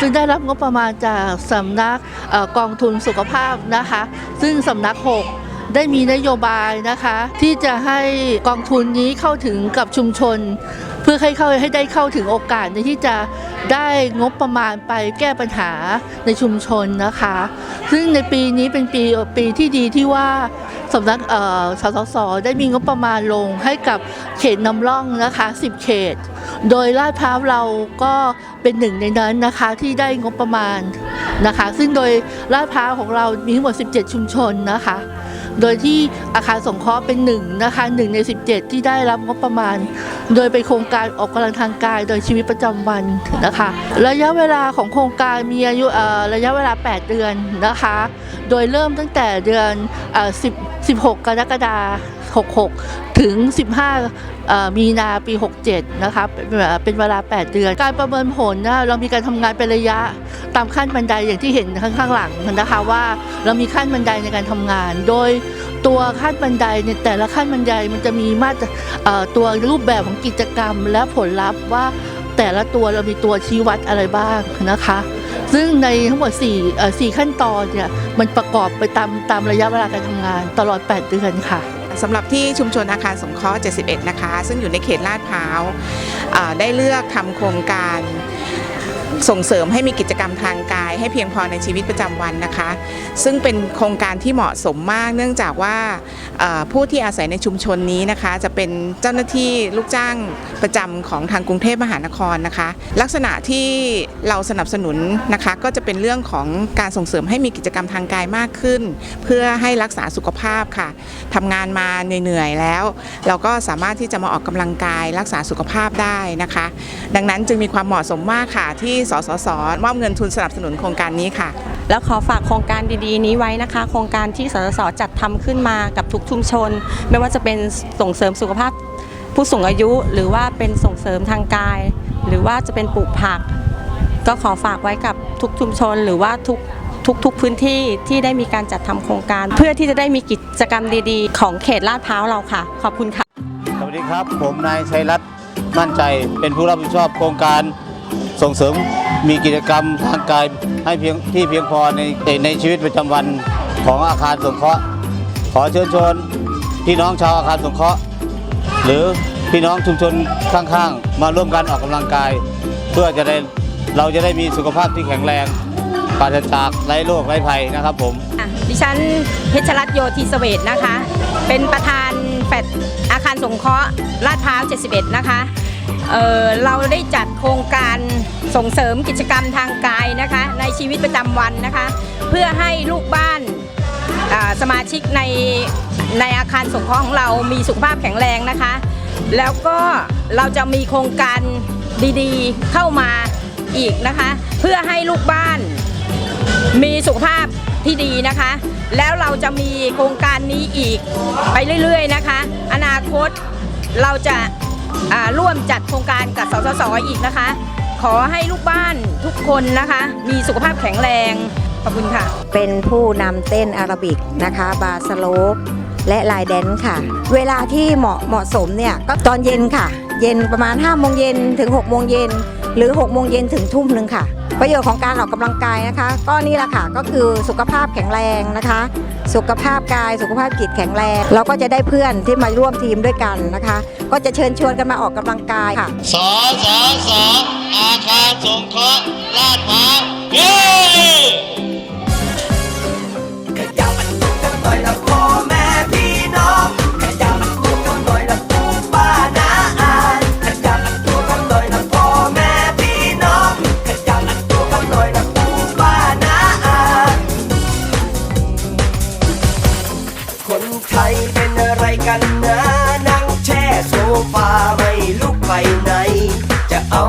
ซึ่งได้รับงบประมาณจากสำนักอกองทุนสุขภาพนะคะ ซึ่งสำนัก 6ได้มีนโยบายนะคะ ที่จะให้กองทุนนี้เข้าถึงกับชุมชน เพื่อให้เข้าให้ได้เข้าถึงโอกาสในที่จะได้งบประมาณไปแก้ปัญหาในชุมชนนะคะ ซึ่งในปีนี้เป็นปีปีที่ดีที่ว่าสำนักสสสได้มีงบประมาณลงให้กับเขตนำร่องนะคะ 10 เขต โดยลาดพร้าวเราก็เป็นหนึ่งในนั้นนะคะที่ได้งบประมาณนะคะ ซึ่งโดยลาดพร้าวของเรามีทั้งหมด 17 ชุมชนนะคะ โดยที่อาคารสงเคราะห์เป็นหนึ่งนะคะหนึ่งใน 17 ที่ได้รับงบประมาณ โดยเป็นโครงการออกกำลังทางกาย โดยชีวิตประจำวันนะคะ ระยะเวลาของโครงการมีอายุระยะเวลา 8 เดือนนะคะ โดยเริ่มตั้งแต่เดือน10 16 กรกฎาคม 66 ถึง 15 มีนาปี 67 นะคะเป็นเวลาเป็นเวลา 8 เดือน การประเมินผลนะเรามีการทำงานเป็นระยะตามขั้นบันไดอย่างที่เห็นข้างข้างหลังนะคะว่าเรามีขั้นบันไดในการทำงาน โดยตัวขั้นบันไดในยแต่ละขั้นบันไดมันจะมีมาตรตัวรูปแบบของกิจกรรมและผลลัพธ์ว่าแต่ละตัวเรามีตัวชี้วัดอะไรบ้างนะคะ ซึ่งในทั้งหมด4เอ่อ4ขั้นตอนเนี่ยมันประกอบไปตามตามระยะเวลาการทำงานตลอด 8 เดือนค่ะ สำหรับที่ชุมชนอาคารสงเคราะห์ 71 นะคะ ซึ่งอยู่ในเขตลาดพร้าวอ่าได้เลือกทำโครงการ ส่งเสริมให้มีกิจกรรมทางกาย ให้เพียงพอในชีวิตประจำวันนะคะ ซึ่งเป็นโครงการที่เหมาะสมมาก เนื่องจากว่าผู้ที่อาศัยในชุมชนนี้นะคะ จะเป็นเจ้าหน้าที่ลูกจ้างประจำของทางกรุงเทพมหานครนะคะ ลักษณะที่เราสนับสนุนนะคะก็จะเป็นเรื่องของการส่งเสริมให้มีกิจกรรมทางกายมากขึ้น เพื่อให้รักษาสุขภาพค่ะทำงานมาเหนื่อยๆแล้ว เราก็สามารถที่จะมาออกกำลังกายรักษาสุขภาพได้นะคะ ดังนั้นจึงมีความเหมาะสมมากค่ะที่สสสมอบเงินทุนสนับสนุนโครงการนี้ค่ะ แล้วขอฝากโครงการดีๆ นี้ไว้นะคะ โครงการที่สสสจัดทำขึ้นมากับทุกชุมชน ไม่ว่าจะเป็นส่งเสริมสุขภาพผู้สูงอายุหรือว่าเป็นส่งเสริมทางกาย หรือว่าจะเป็นปลูกผัก ก็ขอฝากไว้กับทุกชุมชน หรือว่าทุกทุกทุกพื้นที่ที่ได้มีการจัดทำโครงการ เพื่อที่จะได้มีกิจกรรมดีๆ ของเขตลาดพร้าวเราค่ะ ขอบคุณค่ะ สวัสดีครับ ผมนายชัยรัตน์มั่นใจเป็นผู้รับผิดชอบโครงการ ส่งเสริมมีกิจกรรมทางกายให้เพียงที่เพียงพอในในชีวิตประจำวันของอาคารสงเคราะห์ขอเชิญชวนพี่น้องชาวอาคารสงเคราะห์หรือพี่น้องชุมชนข้างๆ มาร่วมกันออกกำลังกาย เพื่อจะได้เราจะได้มีสุขภาพที่แข็งแรงปราศจากไร้โรคไร้ภัยนะครับผม ดิฉันเพชรรัตน์โยธีเสเวตนะคะ เป็นประธานแฟดอาคารสงเคราะห์ลาดพร้าว 71 นะคะ เเราได้จัดโครงการส่งเสริมกิจกรรมทางกายนะคะ ในชีวิตประจำวันนะคะ เพื่อให้ลูกบ้านสมาชิกในในอาคารสงเคราะห์ของเรามีสุขภาพแข็งแรงนะคะ แล้วก็เราจะมีโครงการดีๆเข้ามาอีกนะคะ เพื่อให้ลูกบ้านมีสุขภาพที่ดีนะคะ แล้วเราจะมีโครงการนี้อีกไปเรื่อยๆนะคะ อนาคตเราจะ ร่วมจัดโครงการกับสสสอีกนะคะ ขอให้ลูกบ้านทุกคนนะคะ มีสุขภาพแข็งแรงขอบคุณค่ะ เป็นผู้นำเต้นอาราบิกนะคะ บาสโลปและลายแดนซ์ค่ะ เวลาที่เหมาะเหมาะสมเนี่ยก็ตอนเย็นค่ะ เย็นประมาณ5โมงเย็นถึง6โมงเย็นหรือ6โมงเย็นถึงทุ่มหนึ่งค่ะ ประโยชน์ของการออกกำลังกายนะคะ ก็นี่แหละค่ะก็คือสุขภาพแข็งแรงนะคะ สุขภาพกายสุขภาพจิตแข็งแรง เราก็จะได้เพื่อนที่มาร่วมทีมด้วยกันนะคะ ก็จะเชิญชวนกันมาออกกำลังกายค่ะสอสอสออาคารสงเคราะห์ลาดพร้าวเย้ กันนะนั่งแช่โซฟาไม่ลุกไปไหน จะเอา